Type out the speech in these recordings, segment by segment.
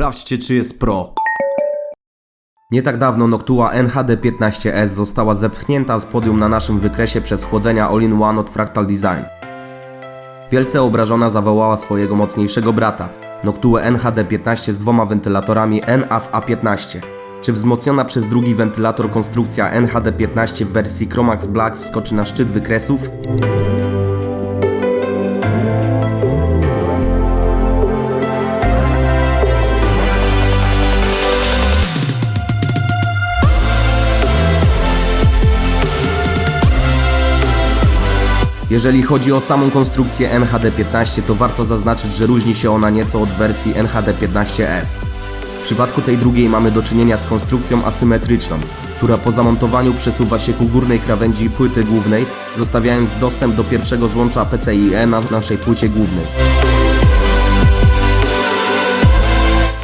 Sprawdźcie, czy jest pro. Nie tak dawno Noctua NHD15S została zepchnięta z podium na naszym wykresie przez chłodzenia All-in-One od Fractal Design. Wielce obrażona zawołała swojego mocniejszego brata, Noctua NHD15 z dwoma wentylatorami NAV-A15. Czy wzmocniona przez drugi wentylator konstrukcja NHD15 w wersji Chromax Black wskoczy na szczyt wykresów? Jeżeli chodzi o samą konstrukcję NHD15, to warto zaznaczyć, że różni się ona nieco od wersji NHD15S. W przypadku tej drugiej mamy do czynienia z konstrukcją asymetryczną, która po zamontowaniu przesuwa się ku górnej krawędzi płyty głównej, zostawiając dostęp do pierwszego złącza PCIe na naszej płycie głównej.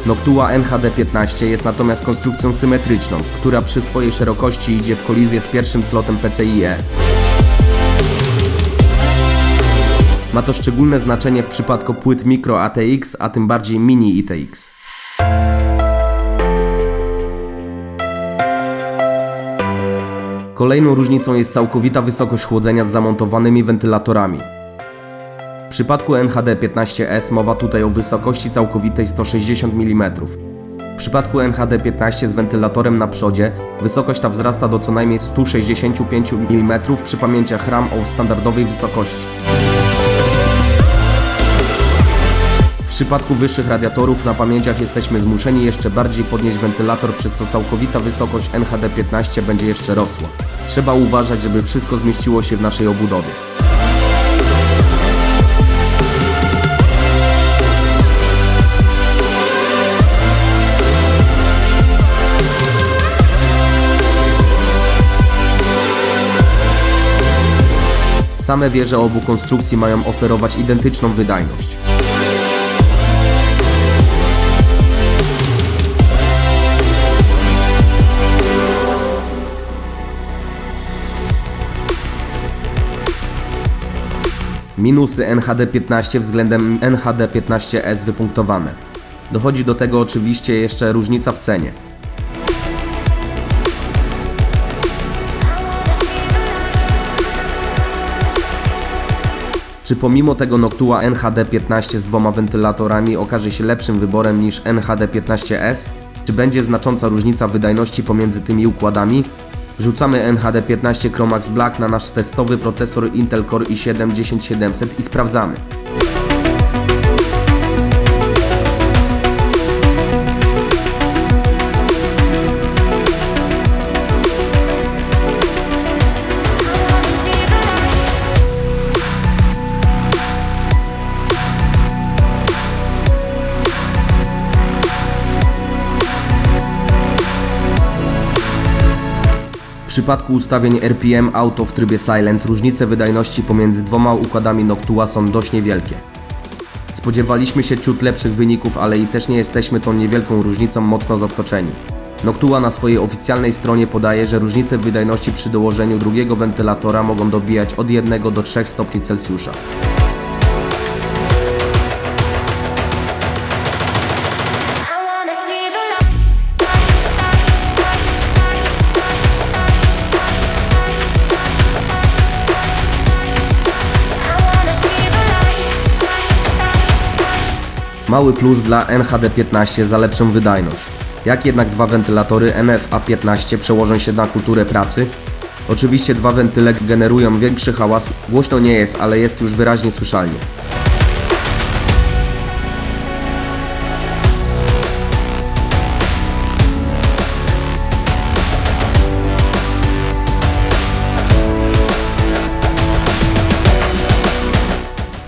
Noctua NHD15 jest natomiast konstrukcją symetryczną, która przy swojej szerokości idzie w kolizję z pierwszym slotem PCIe. Ma to szczególne znaczenie w przypadku płyt Micro ATX, a tym bardziej Mini ITX. Kolejną różnicą jest całkowita wysokość chłodzenia z zamontowanymi wentylatorami. W przypadku NHD15S mowa tutaj o wysokości całkowitej 160 mm. W przypadku NHD15 z wentylatorem na przodzie wysokość ta wzrasta do co najmniej 165 mm przy pamięciach RAM o standardowej wysokości. Przypadku wyższych radiatorów na pamięciach jesteśmy zmuszeni jeszcze bardziej podnieść wentylator, przez co całkowita wysokość NHD15 będzie jeszcze rosła. Trzeba uważać, żeby wszystko zmieściło się w naszej obudowie. Same wieże obu konstrukcji mają oferować identyczną wydajność. Minusy NHD15 względem NHD15S wypunktowane. Dochodzi do tego oczywiście jeszcze różnica w cenie. Czy pomimo tego Noctua NHD15 z dwoma wentylatorami okaże się lepszym wyborem niż NHD15S? Czy będzie znacząca różnica wydajności pomiędzy tymi układami? Wrzucamy NHD15 Chromax Black na nasz testowy procesor Intel Core i7 10700 i sprawdzamy. Przypadku ustawień RPM Auto w trybie Silent różnice wydajności pomiędzy dwoma układami Noctua są dość niewielkie. Spodziewaliśmy się ciut lepszych wyników, ale i też nie jesteśmy tą niewielką różnicą mocno zaskoczeni. Noctua na swojej oficjalnej stronie podaje, że różnice wydajności przy dołożeniu drugiego wentylatora mogą dobijać od 1 do 3 stopni Celsjusza. Mały plus dla NHD15 za lepszą wydajność. Jak jednak dwa wentylatory NFA15 przełożą się na kulturę pracy? Oczywiście dwa wentyle generują większy hałas, głośno nie jest, ale jest już wyraźnie słyszalnie.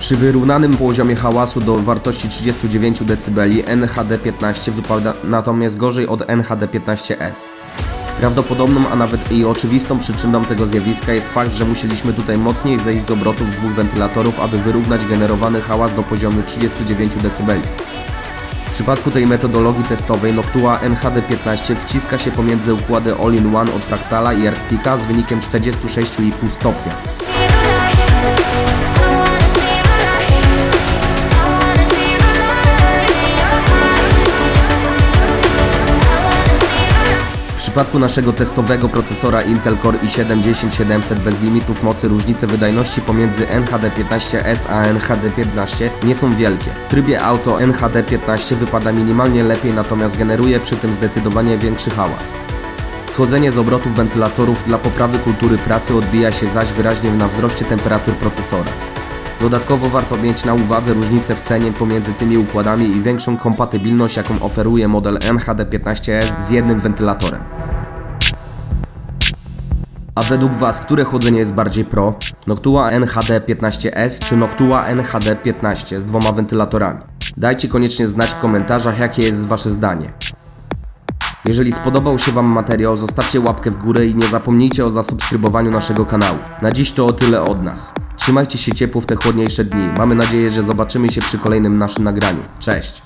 Przy wyrównanym poziomie hałasu do wartości 39 dB NHD15 wypada natomiast gorzej od NHD15S. Prawdopodobną, a nawet i oczywistą przyczyną tego zjawiska jest fakt, że musieliśmy tutaj mocniej zejść z obrotów dwóch wentylatorów, aby wyrównać generowany hałas do poziomu 39 dB. W przypadku tej metodologii testowej Noctua NHD15 wciska się pomiędzy układy All-in-One od Fractala i Arctica z wynikiem 46,5 stopnia. Przypadku naszego testowego procesora Intel Core i7-10700 bez limitów mocy różnice wydajności pomiędzy NHD15S a NHD15 nie są wielkie. W trybie auto NHD15 wypada minimalnie lepiej, natomiast generuje przy tym zdecydowanie większy hałas. Schodzenie z obrotów wentylatorów dla poprawy kultury pracy odbija się zaś wyraźnie na wzroście temperatur procesora. Dodatkowo warto mieć na uwadze różnicę w cenie pomiędzy tymi układami i większą kompatybilność, jaką oferuje model NHD15S z jednym wentylatorem. A według Was, które chłodzenie jest bardziej pro? Noctua NHD15S czy Noctua NHD15 z dwoma wentylatorami? Dajcie koniecznie znać w komentarzach, jakie jest Wasze zdanie. Jeżeli spodobał się Wam materiał, zostawcie łapkę w górę i nie zapomnijcie o zasubskrybowaniu naszego kanału. Na dziś to o tyle od nas. Trzymajcie się ciepło w te chłodniejsze dni. Mamy nadzieję, że zobaczymy się przy kolejnym naszym nagraniu. Cześć!